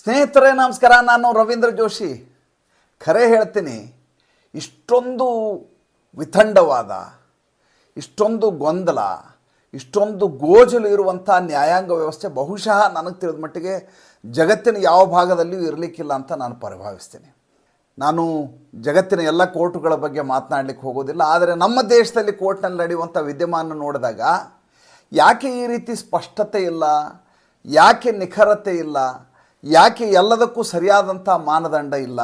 ಸ್ನೇಹಿತರೇ, ನಮಸ್ಕಾರ. ನಾನು ರವೀಂದ್ರ ಜೋಶಿ. ಖರೆ ಹೇಳ್ತೀನಿ, ಇಷ್ಟೊಂದು ವಿಥಂಡವಾದ, ಇಷ್ಟೊಂದು ಗೊಂದಲ, ಇಷ್ಟೊಂದು ಗೋಜಲು ಇರುವಂಥ ನ್ಯಾಯಾಂಗ ವ್ಯವಸ್ಥೆ ಬಹುಶಃ ನನಗೆ ತಿಳಿದ ಮಟ್ಟಿಗೆ ಜಗತ್ತಿನ ಯಾವ ಭಾಗದಲ್ಲಿಯೂ ಇರಲಿಕ್ಕಿಲ್ಲ ಅಂತ ನಾನು ಪರಿಭಾವಿಸ್ತೀನಿ. ನಾನು ಜಗತ್ತಿನ ಎಲ್ಲ ಕೋರ್ಟುಗಳ ಬಗ್ಗೆ ಮಾತನಾಡಲಿಕ್ಕೆ ಹೋಗೋದಿಲ್ಲ, ಆದರೆ ನಮ್ಮ ದೇಶದಲ್ಲಿ ಕೋರ್ಟ್ನಲ್ಲಿ ನಡೆಯುವಂಥ ವಿದ್ಯಮಾನ ನೋಡಿದಾಗ, ಯಾಕೆ ಈ ರೀತಿ ಸ್ಪಷ್ಟತೆ ಇಲ್ಲ, ಯಾಕೆ ನಿಖರತೆ ಇಲ್ಲ ಯಾಕೆ ಎಲ್ಲದಕ್ಕೂ ಸರಿಯಾದಂಥ ಮಾನದಂಡ ಇಲ್ಲ?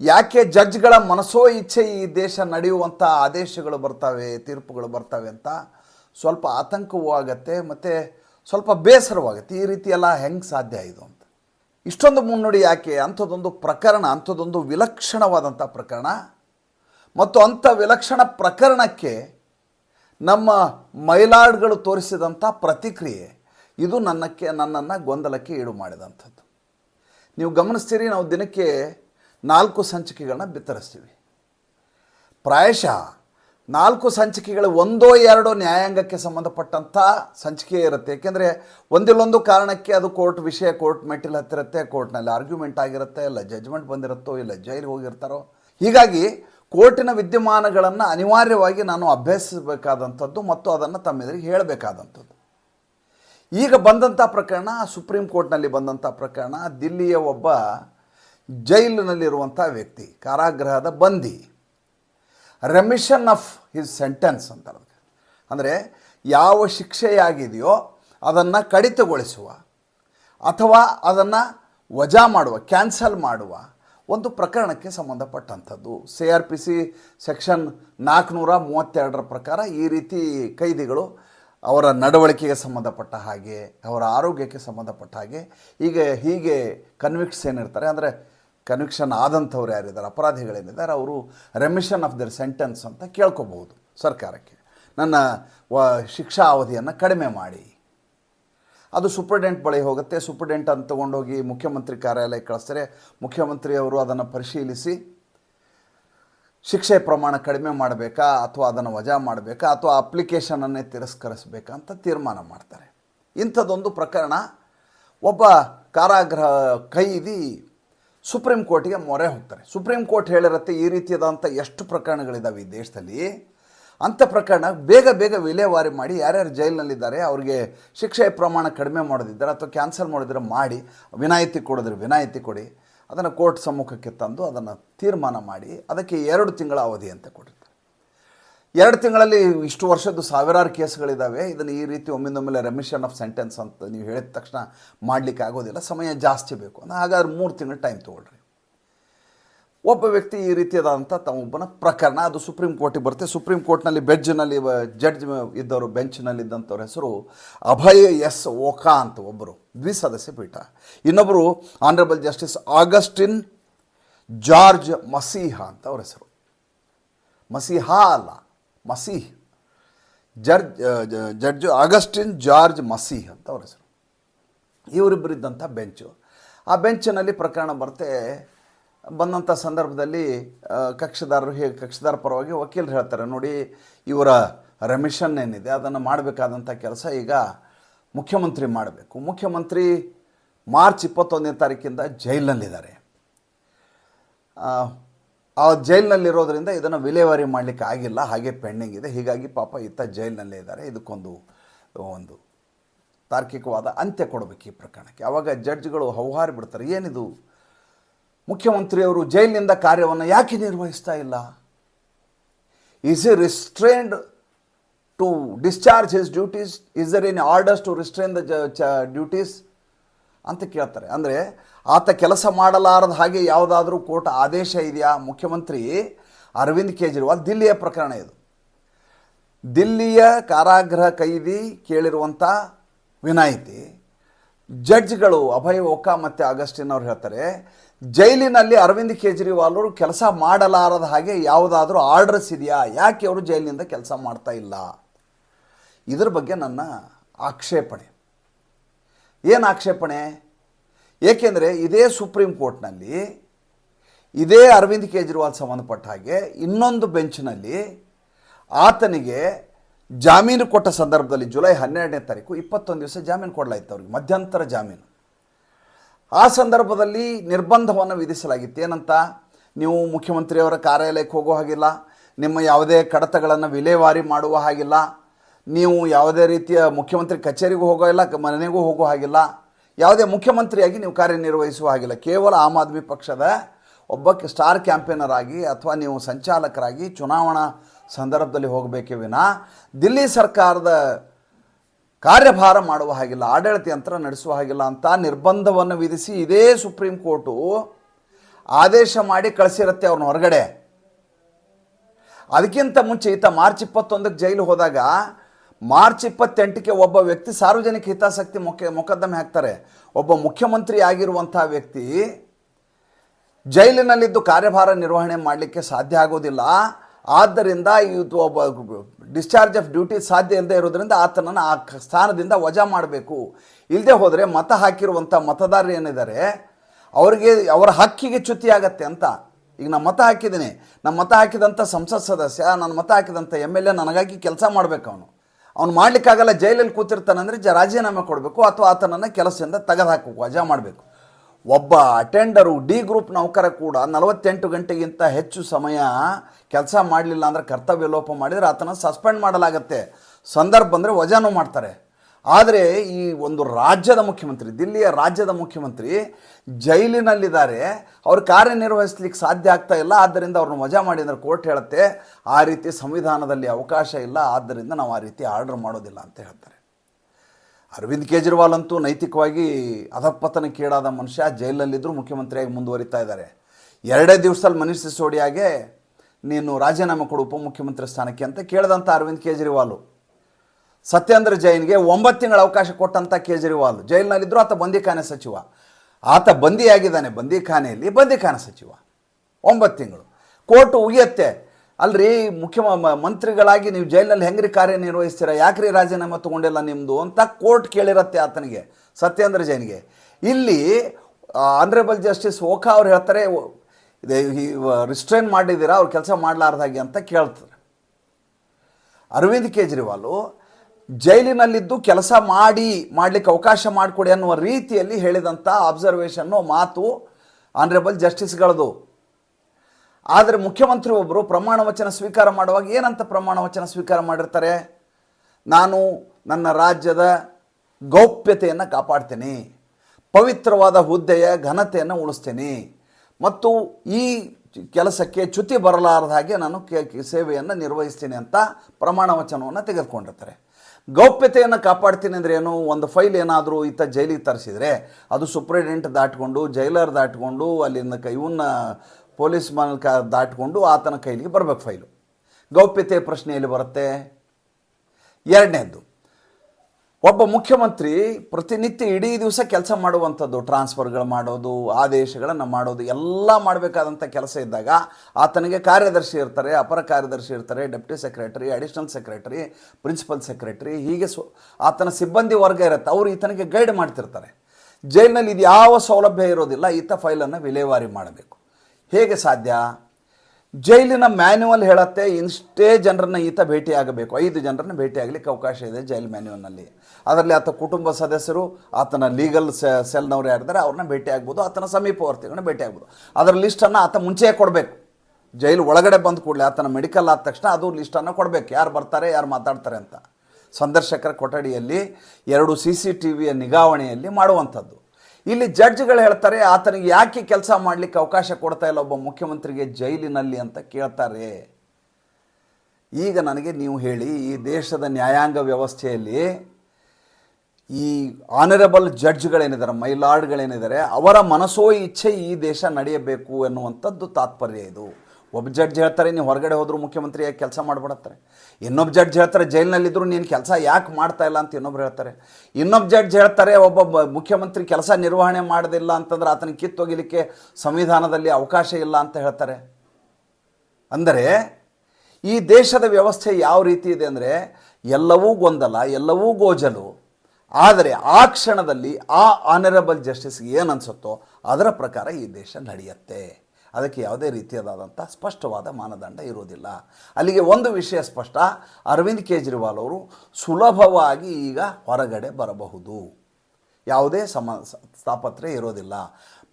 ಯಾಕೆ ಜಡ್ಜ್ಗಳ ಮನಸೋ ಇಚ್ಛೆ ಈ ದೇಶ ನಡೆಯುವಂಥ ಆದೇಶಗಳು ಬರ್ತವೆ, ತೀರ್ಪುಗಳು ಬರ್ತವೆ ಅಂತ ಸ್ವಲ್ಪ ಆತಂಕವೂ ಆಗತ್ತೆ ಮತ್ತು ಸ್ವಲ್ಪ ಬೇಸರವಾಗುತ್ತೆ. ಈ ರೀತಿಯೆಲ್ಲ ಹೆಂಗೆ ಸಾಧ್ಯ ಇದು ಅಂತ. ಇಷ್ಟೊಂದು ಮುನ್ನುಡಿ ಯಾಕೆ? ಅಂಥದ್ದೊಂದು ಪ್ರಕರಣ, ಅಂಥದ್ದೊಂದು ವಿಲಕ್ಷಣವಾದಂಥ ಪ್ರಕರಣ. ಮತ್ತು ಅಂಥ ವಿಲಕ್ಷಣ ಪ್ರಕರಣಕ್ಕೆ ನಮ್ಮ ಮೈಲಾಡ್ಗಳು ತೋರಿಸಿದಂಥ ಪ್ರತಿಕ್ರಿಯೆ, ಇದು ನನ್ನಕ್ಕೆ ನನ್ನನ್ನು ಗೊಂದಲಕ್ಕೆ ಈಡು ಮಾಡಿದಂಥದ್ದು. ನೀವು ಗಮನಿಸ್ತೀರಿ, ನಾವು ದಿನಕ್ಕೆ ನಾಲ್ಕು ಸಂಚಿಕೆಗಳನ್ನ ಬಿತ್ತರಿಸ್ತೀವಿ. ಪ್ರಾಯಶಃ ನಾಲ್ಕು ಸಂಚಿಕೆಗಳು ಒಂದೋ ಎರಡೋ ನ್ಯಾಯಾಂಗಕ್ಕೆ ಸಂಬಂಧಪಟ್ಟಂಥ ಸಂಚಿಕೆ ಇರುತ್ತೆ. ಏಕೆಂದರೆ ಒಂದಿಲ್ಲೊಂದು ಕಾರಣಕ್ಕೆ ಅದು ಕೋರ್ಟ್, ವಿಷಯ ಕೋರ್ಟ್, ಮೆಟ್ಟಿಲ್ ಹತ್ತಿರುತ್ತೆ, ಕೋರ್ಟ್ನಲ್ಲಿ ಆರ್ಗ್ಯುಮೆಂಟ್ ಆಗಿರುತ್ತೆ, ಇಲ್ಲ ಜಜ್ಮೆಂಟ್ ಬಂದಿರುತ್ತೋ, ಇಲ್ಲ ಜೈಲಿಗೆ ಹೋಗಿರ್ತಾರೋ. ಹೀಗಾಗಿ ಕೋರ್ಟಿನ ವಿದ್ಯಮಾನಗಳನ್ನು ಅನಿವಾರ್ಯವಾಗಿ ನಾನು ಅಭ್ಯಸಿಸಬೇಕಾದಂಥದ್ದು ಮತ್ತು ಅದನ್ನು ತಮ್ಮೆದುರಿಗೆ ಹೇಳಬೇಕಾದಂಥದ್ದು. ಈಗ ಬಂದಂಥ ಪ್ರಕರಣ, ಸುಪ್ರೀಂ ಕೋರ್ಟ್ನಲ್ಲಿ ಬಂದಂಥ ಪ್ರಕರಣ, ದಿಲ್ಲಿಯ ಒಬ್ಬ ಜೈಲಿನಲ್ಲಿರುವಂಥ ವ್ಯಕ್ತಿ, ಕಾರಾಗೃಹದ ಬಂದಿ. ರೆಮಿಷನ್ ಆಫ್ ಹಿಸ್ ಸೆಂಟೆನ್ಸ್ ಅಂತ ಅಂದರೆ ಯಾವ ಶಿಕ್ಷೆಯಾಗಿದೆಯೋ ಅದನ್ನು ಕಡಿತಗೊಳಿಸುವ ಅಥವಾ ಅದನ್ನು ವಜಾ ಮಾಡುವ, ಕ್ಯಾನ್ಸಲ್ ಮಾಡುವ ಒಂದು ಪ್ರಕರಣಕ್ಕೆ ಸಂಬಂಧಪಟ್ಟಂಥದ್ದು. C R P C section ನಾಲ್ಕುನೂರ ಮೂವತ್ತೆರಡರ ಪ್ರಕಾರ ಈ ರೀತಿ ಕೈದಿಗಳು ಅವರ ನಡವಳಿಕೆಗೆ ಸಂಬಂಧಪಟ್ಟ ಹಾಗೆ, ಅವರ ಆರೋಗ್ಯಕ್ಕೆ ಸಂಬಂಧಪಟ್ಟ ಹಾಗೆ ಈಗ ಹೀಗೆ ಕನ್ವಿಕ್ಟ್ಸ್ ಏನಿರ್ತಾರೆ, ಅಂದರೆ ಕನ್ವಿಕ್ಷನ್ ಆದಂಥವ್ರು ಯಾರಿದ್ದಾರೆ, ಅಪರಾಧಿಗಳೇನಿದ್ದಾರೆ, ಅವರು ರೆಮಿಷನ್ ಆಫ್ ದರ್ ಸೆಂಟೆನ್ಸ್ ಅಂತ ಕೇಳ್ಕೋಬಹುದು ಸರ್ಕಾರಕ್ಕೆ. ನನ್ನ ವ, ಶಿಕ್ಷಾ ಅವಧಿಯನ್ನು ಕಡಿಮೆ ಮಾಡಿ. ಅದು ಸೂಪ್ರಿಡೆಂಟ್ ಬಳಿ ಹೋಗುತ್ತೆ ಸೂಪ್ರಿಡೆಂಟ್ ಅಂತ ತೊಗೊಂಡೋಗಿ ಮುಖ್ಯಮಂತ್ರಿ ಕಾರ್ಯಾಲಯಕ್ಕೆ ಕಳಿಸ್ತಾರೆ, ಮುಖ್ಯಮಂತ್ರಿಯವರು ಅದನ್ನು ಪರಿಶೀಲಿಸಿ ಶಿಕ್ಷೆ ಪ್ರಮಾಣ ಕಡಿಮೆ ಮಾಡಬೇಕಾ ಅಥವಾ ಅದನ್ನು ವಜಾ ಮಾಡಬೇಕಾ ಅಥವಾ ಅಪ್ಲಿಕೇಶನನ್ನೇ ತಿರಸ್ಕರಿಸಬೇಕಾ ಅಂತ ತೀರ್ಮಾನ ಮಾಡ್ತಾರೆ. ಇಂಥದ್ದೊಂದು ಪ್ರಕರಣ ಒಬ್ಬ ಕಾರಾಗೃಹ ಕೈದಿ ಸುಪ್ರೀಂ ಕೋರ್ಟಿಗೆ ಮೊರೆ ಹೋಗ್ತಾರೆ. ಸುಪ್ರೀಂ ಕೋರ್ಟ್ ಹೇಳಿರತ್ತೆ ಈ ರೀತಿಯಾದಂಥ ಎಷ್ಟು ಪ್ರಕರಣಗಳಿದ್ದಾವೆ ಈ ದೇಶದಲ್ಲಿ? ಅಂಥ ಪ್ರಕರಣ ಬೇಗ ಬೇಗ ವಿಲೇವಾರಿ ಮಾಡಿ ಯಾರ್ಯಾರು ಜೈಲಿನಲ್ಲಿದ್ದಾರೆ, ಅವರಿಗೆ ಶಿಕ್ಷೆಯ ಪ್ರಮಾಣ ಕಡಿಮೆ ಮಾಡೋದಿದ್ದಾರೆ ಅಥವಾ ಕ್ಯಾನ್ಸಲ್ ಮಾಡಿದ್ರೆ ಮಾಡಿ, ವಿನಾಯಿತಿ ಕೊಡಿದ್ರೆ ವಿನಾಯಿತಿ ಕೊಡಿ. ಅದನ್ನು ಕೋರ್ಟ್ ಸಮ್ಮುಖಕ್ಕೆ ತಂದು ಅದನ್ನು ತೀರ್ಮಾನ ಮಾಡಿ ಅದಕ್ಕೆ ಎರಡು ತಿಂಗಳ ಅವಧಿ ಅಂತ ಕೊಟ್ಟಿರ್ತಾರೆ. ಎರಡು ತಿಂಗಳಲ್ಲಿ ಇಷ್ಟು ವರ್ಷದ್ದು ಸಾವಿರಾರು ಕೇಸ್ಗಳಿದ್ದಾವೆ ಇದನ್ನು ಈ ರೀತಿ ಒಮ್ಮಿಂದೊಮ್ಮೆಲೆ ರೆಮಿಷನ್ ಆಫ್ ಸೆಂಟೆನ್ಸ್ ಅಂತ ನೀವು ಹೇಳಿದ ತಕ್ಷಣ ಮಾಡಲಿಕ್ಕೆ ಆಗೋದಿಲ್ಲ. ಸಮಯ ಜಾಸ್ತಿ ಬೇಕು. ಅಂದರೆ ಹಾಗಾದ್ರೆ ಮೂರು ತಿಂಗಳು ಟೈಮ್ ತೊಗೊಳ್ರಿ. ಒಬ್ಬ ವ್ಯಕ್ತಿ ಈ ರೀತಿಯಾದಂಥ ತಮ್ಮೊಬ್ಬನ ಪ್ರಕರಣ, ಅದು ಸುಪ್ರೀಂ ಕೋರ್ಟಿಗೆ ಬರುತ್ತೆ. ಸುಪ್ರೀಂ ಕೋರ್ಟ್ನಲ್ಲಿ ಬೆಡ್ಜ್ನಲ್ಲಿ, ಜಡ್ಜ್ ಇದ್ದವರು ಬೆಂಚ್ನಲ್ಲಿದ್ದಂಥವ್ರ ಹೆಸರು ಅಭಯ್ ಎಸ್ ಓಕಾ ಅಂತ ಒಬ್ಬರು. ದ್ವಿಸದಸ್ಯ ಪೀಠ ಇನ್ನೊಬ್ಬರು honourable justice Augustine George Masih ಅಂತ ಅವರ ಹೆಸರು. ಮಸೀಹಾ ಅಲ್ಲ Masih George judge Augustine George Masih ಅಂತ ಅವ್ರ ಹೆಸರು. ಇವರಿಬ್ಬರಿದ್ದಂಥ ಬೆಂಚು ಆ ಬೆಂಚಿನಲ್ಲಿ ಪ್ರಕರಣ ಬರುತ್ತೆ ಬಂದಂಥ ಸಂದರ್ಭದಲ್ಲಿ ಕಕ್ಷಿದಾರರು ಹೇಗೆ, ಕಕ್ಷಿದಾರ ಪರವಾಗಿ ವಕೀಲರು ಹೇಳ್ತಾರೆ, ನೋಡಿ, ಇವರ ರೆಮಿಷನ್ ಏನಿದೆ, ಅದನ್ನು ಮಾಡಬೇಕಾದಂಥ ಕೆಲಸ ಈಗ ಮುಖ್ಯಮಂತ್ರಿ ಮಾಡಬೇಕು. ಮುಖ್ಯಮಂತ್ರಿ ಮಾರ್ಚ್ ಇಪ್ಪತ್ತೊಂದನೇ ತಾರೀಕಿಂದ ಜೈಲಿನಲ್ಲಿದ್ದಾರೆ. ಆ, ಜೈಲಿನಲ್ಲಿರೋದ್ರಿಂದ ಇದನ್ನು ವಿಲೇವಾರಿ ಮಾಡಲಿಕ್ಕೆ ಆಗಿಲ್ಲ. ಹಾಗೆ ಪೆಂಡಿಂಗ್ ಇದೆ. ಹೀಗಾಗಿ ಪಾಪ ಇತ್ತ ಜೈಲಿನಲ್ಲೇ ಇದ್ದಾರೆ. ಇದಕ್ಕೊಂದು ಒಂದು ತಾರ್ಕಿಕವಾದ ಅಂತ್ಯ ಕೊಡಬೇಕು ಈ ಪ್ರಕರಣಕ್ಕೆ. ಆವಾಗ ಜಡ್ಜ್ಗಳು ಹೌಹಾರಿ ಬಿಡ್ತಾರೆ. ಏನಿದು? ಮುಖ್ಯಮಂತ್ರಿಯವರು ಜೈಲಿನಿಂದ ಕಾರ್ಯವನ್ನು ಯಾಕೆ ನಿರ್ವಹಿಸ್ತಾ ಇಲ್ಲ? Is a restrained to discharge his duties is there in orders to restrain the duties ಅಂತ ಕೇಳ್ತಾರೆ. ಅಂದರೆ ಆತ ಕೆಲಸ ಮಾಡಲಾರದ ಹಾಗೆ ಯಾವುದಾದ್ರೂ ಕೋರ್ಟ್ ಆದೇಶ ಇದೆಯಾ? ಮುಖ್ಯಮಂತ್ರಿ ಅರವಿಂದ್ ಕೇಜ್ರಿವಾಲ್, ದಿಲ್ಲಿಯ ಪ್ರಕರಣ ಇದು. ದಿಲ್ಲಿಯ ಕಾರಾಗೃಹ ಕೈದಿ ಕೇಳಿರುವಂಥ ವಿನಾಯಿತಿ. ಜಡ್ಜ್ಗಳು ಅಭಯ್ ಓಕಾ ಮತ್ತು ಆಗಸ್ಟಿನ್ ಅವ್ರು ಹೇಳ್ತಾರೆ, ಜೈಲಿನಲ್ಲಿ ಅರವಿಂದ್ ಕೇಜ್ರಿವಾಲ್ ಅವರು ಕೆಲಸ ಮಾಡಲಾರದ ಹಾಗೆ ಯಾವುದಾದ್ರೂ ಆರ್ಡರ್ಸ್ ಇದೆಯಾ? ಯಾಕೆ ಅವರು ಜೈಲಿನಿಂದ ಕೆಲಸ ಮಾಡ್ತಾ ಇಲ್ಲ? ಇದ್ರ ಬಗ್ಗೆ ನನ್ನ ಆಕ್ಷೇಪಣೆ. ಏನು ಆಕ್ಷೇಪಣೆ? ಏಕೆಂದರೆ ಇದೇ ಸುಪ್ರೀಂ ಕೋರ್ಟ್ನಲ್ಲಿ ಇದೇ ಅರವಿಂದ್ ಕೇಜ್ರಿವಾಲ್ ಸಂಬಂಧಪಟ್ಟ ಹಾಗೆ ಇನ್ನೊಂದು ಬೆಂಚ್ನಲ್ಲಿ ಆತನಿಗೆ ಜಾಮೀನು ಕೊಟ್ಟ ಸಂದರ್ಭದಲ್ಲಿ ಜುಲೈ ಹನ್ನೆರಡನೇ ತಾರೀಕು ಇಪ್ಪತ್ತೊಂದು ದಿವಸ ಜಾಮೀನು ಕೊಡಲಾಯಿತು ಅವ್ರಿಗೆ, ಮಧ್ಯಂತರ ಜಾಮೀನು. ಆ ಸಂದರ್ಭದಲ್ಲಿ ನಿರ್ಬಂಧವನ್ನು ವಿಧಿಸಲಾಗಿತ್ತು. ಏನಂತ? ನೀವು ಮುಖ್ಯಮಂತ್ರಿಯವರ ಕಾರ್ಯಾಲಯಕ್ಕೆ ಹೋಗೋ ಹಾಗಿಲ್ಲ, ನಿಮ್ಮ ಯಾವುದೇ ಕಡತಗಳನ್ನು ವಿಲೇವಾರಿ ಮಾಡುವ ಹಾಗಿಲ್ಲ ನೀವು ಯಾವುದೇ ರೀತಿಯ ಮುಖ್ಯಮಂತ್ರಿ ಕಚೇರಿಗೂ ಹೋಗೋ ಇಲ್ಲ ಮನೆಗೂ ಹೋಗೋ ಹಾಗಿಲ್ಲ. ಯಾವುದೇ ಮುಖ್ಯಮಂತ್ರಿಯಾಗಿ ನೀವು ಕಾರ್ಯನಿರ್ವಹಿಸುವ ಹಾಗಿಲ್ಲ. ಕೇವಲ ಆಮ್ ಆದ್ಮಿ ಪಕ್ಷದ ಒಬ್ಬ ಸ್ಟಾರ್ ಕ್ಯಾಂಪೇನರ್ ಆಗಿ ಅಥವಾ ನೀವು ಸಂಚಾಲಕರಾಗಿ ಚುನಾವಣಾ ಸಂದರ್ಭದಲ್ಲಿ ಹೋಗಬೇಕೇ ವಿನ, ದಿಲ್ಲಿ ಸರ್ಕಾರದ ಕಾರ್ಯಭಾರ ಮಾಡುವ ಹಾಗಿಲ್ಲ, ಆಡಳಿತ ಯಂತ್ರ ನಡೆಸುವ ಹಾಗಿಲ್ಲ ಅಂತ ನಿರ್ಬಂಧವನ್ನು ವಿಧಿಸಿ ಇದೇ ಸುಪ್ರೀಂ ಕೋರ್ಟು ಆದೇಶ ಮಾಡಿ ಕಳಿಸಿರುತ್ತೆ ಅವ್ರನ್ನ ಹೊರಗಡೆ. ಅದಕ್ಕಿಂತ ಮುಂಚೆ ಈತ ಮಾರ್ಚ್ ಇಪ್ಪತ್ತೊಂದಕ್ಕೆ ಜೈಲು ಹೋದಾಗ ಮಾರ್ಚ್ ಇಪ್ಪತ್ತೆಂಟಕ್ಕೆ ಒಬ್ಬ ವ್ಯಕ್ತಿ ಸಾರ್ವಜನಿಕ ಹಿತಾಸಕ್ತಿ ಮೊಕ್ಕೆ ಮೊಕದ್ದಮೆ ಹಾಕ್ತಾರೆ. ಒಬ್ಬ ಮುಖ್ಯಮಂತ್ರಿ ಆಗಿರುವಂಥ ವ್ಯಕ್ತಿ ಜೈಲಿನಲ್ಲಿದ್ದು ಕಾರ್ಯಭಾರ ನಿರ್ವಹಣೆ ಮಾಡಲಿಕ್ಕೆ ಸಾಧ್ಯ ಆಗೋದಿಲ್ಲ. ಆದ್ದರಿಂದ ಇದು ಒಬ್ಬ ಡಿಸ್ಚಾರ್ಜ್ ಆಫ್ ಡ್ಯೂಟಿ ಸಾಧ್ಯ ಇಲ್ಲದೆ ಇರೋದ್ರಿಂದ ಆತನನ್ನು ಆ ಸ್ಥಾನದಿಂದ ವಜಾ ಮಾಡಬೇಕು. ಇಲ್ಲದೆ ಹೋದರೆ ಮತ ಹಾಕಿರುವಂಥ ಮತದಾರರು ಏನಿದ್ದಾರೆ, ಅವರಿಗೆ ಅವರ ಹಕ್ಕಿಗೆ ಚ್ಯುತಿ ಆಗತ್ತೆ ಅಂತ. ಈಗ ನಾನು ಮತ ಹಾಕಿದ್ದೀನಿ. ನಾನು ಮತ ಹಾಕಿದಂಥ ಸಂಸತ್ ಸದಸ್ಯ, ನಾನು ಮತ ಹಾಕಿದಂಥ ಎಂ ಎಲ್ ಎ, ನನಗಾಗಿ ಕೆಲಸ ಮಾಡಬೇಕು ಅವನು. ಅವ್ನು ಮಾಡ್ಲಿಕ್ಕಾಗಲ್ಲ ಜೈಲಲ್ಲಿ ಕೂತಿರ್ತಾನಂದ್ರೆ ಜ ರಾಜೀನಾಮೆ ಕೊಡಬೇಕು ಅಥವಾ ಆತನನ್ನು ಕೆಲಸದಿಂದ ತೆಗೆದು ಹಾಕಬೇಕು ವಜಾ ಮಾಡಬೇಕು. ಒಬ್ಬ ಅಟೆಂಡರು ಡಿ ಗ್ರೂಪ್ ನೌಕರ ಕೂಡ ನಲವತ್ತೆಂಟು ಗಂಟೆಗಿಂತ ಹೆಚ್ಚು ಸಮಯ ಕೆಲಸ ಮಾಡಲಿಲ್ಲ ಅಂದರೆ ಕರ್ತವ್ಯ ಲೋಪ ಮಾಡಿದರೆ ಆತನ ಸಸ್ಪೆಂಡ್ ಮಾಡಲಾಗತ್ತೆ. ಸಂದರ್ಭ ಬಂದರೆ ವಜಾನು ಮಾಡ್ತಾರೆ. ಆದರೆ ಈ ಒಂದು ರಾಜ್ಯದ ಮುಖ್ಯಮಂತ್ರಿ, ದಿಲ್ಲಿಯ ರಾಜ್ಯದ ಮುಖ್ಯಮಂತ್ರಿ ಜೈಲಿನಲ್ಲಿದ್ದಾರೆ. ಅವ್ರು ಕಾರ್ಯನಿರ್ವಹಿಸ್ಲಿಕ್ಕೆ ಸಾಧ್ಯ ಆಗ್ತಾ ಇಲ್ಲ. ಆದ್ದರಿಂದ ಅವ್ರನ್ನ ವಜಾ ಮಾಡಿ ಅಂದರೆ ಕೋರ್ಟ್ ಹೇಳುತ್ತೆ, ಆ ರೀತಿ ಸಂವಿಧಾನದಲ್ಲಿ ಅವಕಾಶ ಇಲ್ಲ. ಆದ್ದರಿಂದ ನಾವು ಆ ರೀತಿ ಆರ್ಡರ್ ಮಾಡೋದಿಲ್ಲ ಅಂತ ಹೇಳ್ತಾರೆ. ಅರವಿಂದ್ ಕೇಜ್ರಿವಾಲ್ ಅಂತೂ ನೈತಿಕವಾಗಿ ಅಧಪತನಕ್ಕೀಡಾದ ಮನುಷ್ಯ ಜೈಲಲ್ಲಿದ್ದರೂ ಮುಖ್ಯಮಂತ್ರಿಯಾಗಿ ಮುಂದುವರಿತಾ ಇದ್ದಾರೆ. ಎರಡೇ ದಿವಸದಲ್ಲಿ ಮನೀಷ್ ಸಿಸೋಡಿಯಾಗೆ, ನೀನು ರಾಜೀನಾಮೆ ಕೊಡು ಉಪಮುಖ್ಯಮಂತ್ರಿ ಸ್ಥಾನಕ್ಕೆ ಅಂತ ಕೇಳಿದಂಥ ಅರವಿಂದ್ ಕೇಜ್ರಿವಾಲು. ಸತ್ಯೇಂದ್ರ ಜೈನ್ಗೆ ಒಂಬತ್ತು ತಿಂಗಳ ಅವಕಾಶ ಕೊಟ್ಟಂಥ ಕೇಜ್ರಿವಾಲ್. ಜೈಲಿನಲ್ಲಿದ್ದರೂ ಆತ ಬಂದಿಖಾನೆ ಸಚಿವ. ಆತ ಬಂದಿಯಾಗಿದ್ದಾನೆ ಬಂದಿಖಾನೆಯಲ್ಲಿ ಬಂದಿಖಾನೆ ಸಚಿವ. ಒಂಬತ್ತು ತಿಂಗಳು. ಕೋರ್ಟ್ ಉಗಿಯತ್ತೆ ಅಲ್ರಿ ಮುಖ್ಯ ಮಂತ್ರಿಗಳಾಗಿ ನೀವು ಜೈಲಿನಲ್ಲಿ ಹೆಂಗ್ರಿ ಕಾರ್ಯನಿರ್ವಹಿಸ್ತೀರಾ? ಯಾಕ್ರಿ ರಾಜೀನಾಮೆ ತೊಗೊಂಡಿಲ್ಲ ನಿಮ್ಮದು ಅಂತ ಕೋರ್ಟ್ ಕೇಳಿರತ್ತೆ ಆತನಿಗೆ, ಸತ್ಯೇಂದ್ರ ಜೈನ್ಗೆ. ಇಲ್ಲಿ ಆನರೇಬಲ್ ಜಸ್ಟಿಸ್ ಓಖಾ ಅವ್ರು ಹೇಳ್ತಾರೆ ರಿಸ್ಟ್ರೈನ್ ಮಾಡಿದ್ದೀರಾ, ಅವ್ರು ಕೆಲಸ ಮಾಡಲಾರ್ದಾಗೆ ಅಂತ ಕೇಳ್ತಾರೆ. ಅರವಿಂದ್ ಕೇಜ್ರಿವಾಲು ಜೈಲಿನಲ್ಲಿದ್ದು ಕೆಲಸ ಮಾಡಿ, ಮಾಡಲಿಕ್ಕೆ ಅವಕಾಶ ಮಾಡಿಕೊಡಿ ಅನ್ನುವ ರೀತಿಯಲ್ಲಿ ಹೇಳಿದಂಥ ಅಬ್ಸರ್ವೇಷನ್ನು ಮಾತು ಆನರೇಬಲ್ ಜಸ್ಟಿಸ್ಗಳದು ಆದರೆ ಮುಖ್ಯಮಂತ್ರಿ ಒಬ್ಬರು ಪ್ರಮಾಣ ವಚನ ಸ್ವೀಕಾರ ಮಾಡುವಾಗ ಏನಂತ ಪ್ರಮಾಣ ವಚನ ಸ್ವೀಕಾರ ಮಾಡಿರ್ತಾರೆ? ನಾನು ನನ್ನ ರಾಜ್ಯದ ಗೌಪ್ಯತೆಯನ್ನು ಕಾಪಾಡ್ತೀನಿ, ಪವಿತ್ರವಾದ ಹುದ್ದೆಯ ಘನತೆಯನ್ನು ಉಳಿಸ್ತೀನಿ ಮತ್ತು ಈ ಕೆಲಸಕ್ಕೆ ಚ್ಯುತಿ ಬರಲಾರದ ಹಾಗೆ ನಾನು ಕೆ- ಸೇವೆಯನ್ನು ನಿರ್ವಹಿಸ್ತೀನಿ ಅಂತ ಪ್ರಮಾಣ ವಚನವನ್ನು ತೆಗೆದುಕೊಂಡಿರ್ತಾರೆ. ಗೌಪ್ಯತೆಯನ್ನು ಕಾಪಾಡ್ತೀನಿ ಅಂದರೆ ಏನು? ಒಂದು ಫೈಲ್ ಏನಾದರೂ ಈತ ಜೈಲಿಗೆ ತರಿಸಿದರೆ ಅದು ಸುಪ್ರೀಡೆಂಟ್ ದಾಟ್ಕೊಂಡು, ಜೈಲರ್ ದಾಟ್ಕೊಂಡು ಅಲ್ಲಿನ ಕ ಇವನ್ನ ಪೊಲೀಸ್ ಮನ ಕ ದಾಟ್ಕೊಂಡು ಆತನ ಕೈಲಿಗೆ ಬರಬೇಕು ಫೈಲು. ಗೌಪ್ಯತೆ ಪ್ರಶ್ನೆಯಲ್ಲಿ ಬರುತ್ತೆ. ಎರಡನೇದ್ದು ಒಬ್ಬ ಮುಖ್ಯಮಂತ್ರಿ ಪ್ರತಿನಿತ್ಯ ಇಡೀ ದಿವಸ ಕೆಲಸ ಮಾಡುವಂಥದ್ದು ಟ್ರಾನ್ಸ್ಫರ್ಗಳು ಮಾಡೋದು, ಆದೇಶಗಳನ್ನು ಮಾಡೋದು, ಎಲ್ಲ ಮಾಡಬೇಕಾದಂಥ ಕೆಲಸ ಇದ್ದಾಗ ಆತನಿಗೆ ಕಾರ್ಯದರ್ಶಿ ಇರ್ತಾರೆ, ಅಪರ ಕಾರ್ಯದರ್ಶಿ ಇರ್ತಾರೆ deputy secretary additional secretary principal secretary ಹೀಗೆ ಸೊ, ಆತನ ಸಿಬ್ಬಂದಿ ವರ್ಗ ಇರುತ್ತೆ. ಅವರು ಈತನಿಗೆ ಗೈಡ್ ಮಾಡ್ತಿರ್ತಾರೆ. ಜೈಲಿನಲ್ಲಿ ಇದು ಯಾವ ಸೌಲಭ್ಯ ಇರೋದಿಲ್ಲ, ಈತ ಫೈಲನ್ನು ವಿಲೇವಾರಿ ಮಾಡಬೇಕು. ಹೇಗೆ ಸಾಧ್ಯ? ಜೈಲಿನ ಮ್ಯಾನ್ಯುವಲ್ ಹೇಳುತ್ತೆ ಇಷ್ಟೇ ಜನರನ್ನ ಈತ ಭೇಟಿಯಾಗಬೇಕು. ಐದು ಜನರನ್ನ ಭೇಟಿಯಾಗಲಿಕ್ಕೆ ಅವಕಾಶ ಇದೆ ಜೈಲ್ ಮ್ಯಾನ್ಯುವಲ್ನಲ್ಲಿ ಅದರಲ್ಲಿ ಆತ ಕುಟುಂಬ ಸದಸ್ಯರು, ಆತನ ಲೀಗಲ್ ಸೆಲ್ನವ್ರು ಯಾರಿದ್ದಾರೆ ಅವ್ರನ್ನ ಭೇಟಿ ಆಗ್ಬೋದು ಆತನ ಸಮೀಪವರ್ತಿಗಳನ್ನ ಭೇಟಿ ಆಗ್ಬೋದು ಅದರ ಲಿಸ್ಟನ್ನು ಆತ ಮುಂಚೆಯೇ ಕೊಡಬೇಕು. ಜೈಲು ಒಳಗಡೆ ಬಂದ ಕೂಡಲೇ ಆತನ ಮೆಡಿಕಲ್ ಆದ ತಕ್ಷಣ ಅದು ಲಿಸ್ಟನ್ನು ಕೊಡಬೇಕು. ಯಾರು ಬರ್ತಾರೆ, ಯಾರು ಮಾತಾಡ್ತಾರೆ ಅಂತ. ಸಂದರ್ಶಕರ ಕೊಠಡಿಯಲ್ಲಿ ಎರಡು ಸಿ ಸಿ ಟಿ ವಿಯ ನಿಗಾವಣೆಯಲ್ಲಿ ಮಾಡುವಂಥದ್ದು. ಇಲ್ಲಿ ಜಡ್ಜ್ಗಳು ಹೇಳ್ತಾರೆ, ಆತನಿಗೆ ಯಾಕೆ ಕೆಲಸ ಮಾಡಲಿಕ್ಕೆ ಅವಕಾಶ ಕೊಡ್ತಾ ಇಲ್ಲ ಒಬ್ಬ ಮುಖ್ಯಮಂತ್ರಿಗೆ ಜೈಲಿನಲ್ಲಿ ಅಂತ ಕೇಳ್ತಾರೆ. ಈಗ ನನಗೆ ನೀವು ಹೇಳಿ, ಈ ದೇಶದ ನ್ಯಾಯಾಂಗ ವ್ಯವಸ್ಥೆಯಲ್ಲಿ ಈ ಆನರಬಲ್ ಜಡ್ಜ್ಗಳೇನಿದ್ದಾರೆ ಮೈಲಾರ್ಡ್ಗಳೇನಿದ್ದಾರೆ ಅವರ ಮನಸೋ ಇಚ್ಛೆ ಈ ದೇಶ ನಡೆಯಬೇಕು ಎನ್ನುವಂಥದ್ದು ತಾತ್ಪರ್ಯ ಇದು. ಒಬ್ಬ ಜಡ್ಜ್ ಹೇಳ್ತಾರೆ ನೀವು ಹೊರಗಡೆ ಹೋದ್ರು ಮುಖ್ಯಮಂತ್ರಿಯಾಗಿ ಕೆಲಸ ಮಾಡಿಬಿಡತ್ತಾರೆ. ಇನ್ನೊಬ್ಬ ಜಡ್ಜ್ ಹೇಳ್ತಾರೆ ಜೈಲಿನಲ್ಲಿದ್ದರೂ ನೀನು ಕೆಲಸ ಯಾಕೆ ಮಾಡ್ತಾ ಇಲ್ಲ? ಅಂತ ಇನ್ನೊಬ್ರು ಹೇಳ್ತಾರೆ. ಇನ್ನೊಬ್ಬ ಜಡ್ಜ್ ಹೇಳ್ತಾರೆ, ಒಬ್ಬ ಮುಖ್ಯಮಂತ್ರಿ ಕೆಲಸ ನಿರ್ವಹಣೆ ಮಾಡೋದಿಲ್ಲ ಅಂತಂದ್ರೆ ಆತನ ಕಿತ್ತೊಗಿಲಿಕ್ಕೆ ಸಂವಿಧಾನದಲ್ಲಿ ಅವಕಾಶ ಇಲ್ಲ ಅಂತ ಹೇಳ್ತಾರೆ. ಅಂದರೆ ಈ ದೇಶದ ವ್ಯವಸ್ಥೆ ಯಾವ ರೀತಿ ಇದೆ ಅಂದರೆ, ಎಲ್ಲವೂ ಗೊಂದಲ, ಎಲ್ಲವೂ ಗೋಜಲು, ಆದರೆ ಆ ಕ್ಷಣದಲ್ಲಿ ಆ ಆನರಬಲ್ ಜಸ್ಟಿಸ್ಗೆ ಏನು ಅನಿಸುತ್ತೋ ಅದರ ಪ್ರಕಾರ ಈ ದೇಶ ನಡೆಯುತ್ತೆ. ಅದಕ್ಕೆ ಯಾವುದೇ ರೀತಿಯಾದಂಥ ಸ್ಪಷ್ಟವಾದ ಮಾನದಂಡ ಇರುವುದಿಲ್ಲ. ಅಲ್ಲಿಗೆ ಒಂದು ವಿಷಯ ಸ್ಪಷ್ಟ. ಅರವಿಂದ್ ಕೇಜ್ರಿವಾಲ್ ಅವರು ಸುಲಭವಾಗಿ ಈಗ ಹೊರಗಡೆ ಬರಬಹುದು. ಯಾವುದೇ ಸಮ, ಸ್ಥಾಪತ್ರೆ ಇರೋದಿಲ್ಲ.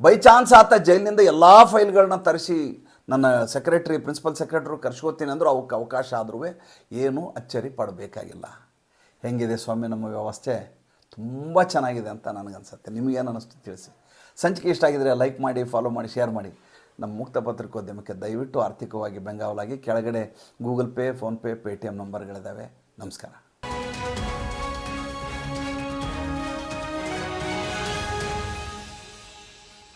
ಬೈ ಚಾನ್ಸ್ ಆತ ಜೈಲಿನಿಂದ ಎಲ್ಲ ಫೈಲ್ಗಳನ್ನ ತರಿಸಿ ನನ್ನ ಸೆಕ್ರೆಟ್ರಿ, ಪ್ರಿನ್ಸಿಪಲ್ ಸೆಕ್ರೆಟ್ರಿ ಕರ್ಸ್ಕೋತೀನಿ ಅಂದರೂ ಅವಕ್ಕೆ ಅವಕಾಶ ಆದ್ರೂ ಏನೂ ಅಚ್ಚರಿ ಪಡಬೇಕಾಗಿಲ್ಲ. ಹೆಂಗಿದೆ ಸ್ವಾಮಿ ನಮ್ಮ ವ್ಯವಸ್ಥೆ? ತುಂಬ ಚೆನ್ನಾಗಿದೆ ಅಂತ ನನಗನ್ಸುತ್ತೆ. ನಿಮಗೇನು ಅನ್ನಿಸ್ತು ತಿಳಿಸಿ. ಸಂಚಿಕೆ ಇಷ್ಟ ಆಗಿದ್ರೆ ಲೈಕ್ ಮಾಡಿ ಫಾಲೋ ಮಾಡಿ ಶೇರ್ ಮಾಡಿ. ನಮ್ಮ ಮುಕ್ತ ಪತ್ರಿಕೋದ್ಯಮಕ್ಕೆ ದಯವಿಟ್ಟು ಆರ್ಥಿಕವಾಗಿ ಬೆಂಗಾವಲಾಗಿ ಕೆಳಗಡೆ ಗೂಗಲ್ ಪೇ ಫೋನ್ಪೇ ಪೇಟಿಎಮ್ ನಂಬರ್ಗಳಿದ್ದಾವೆ. ನಮಸ್ಕಾರ.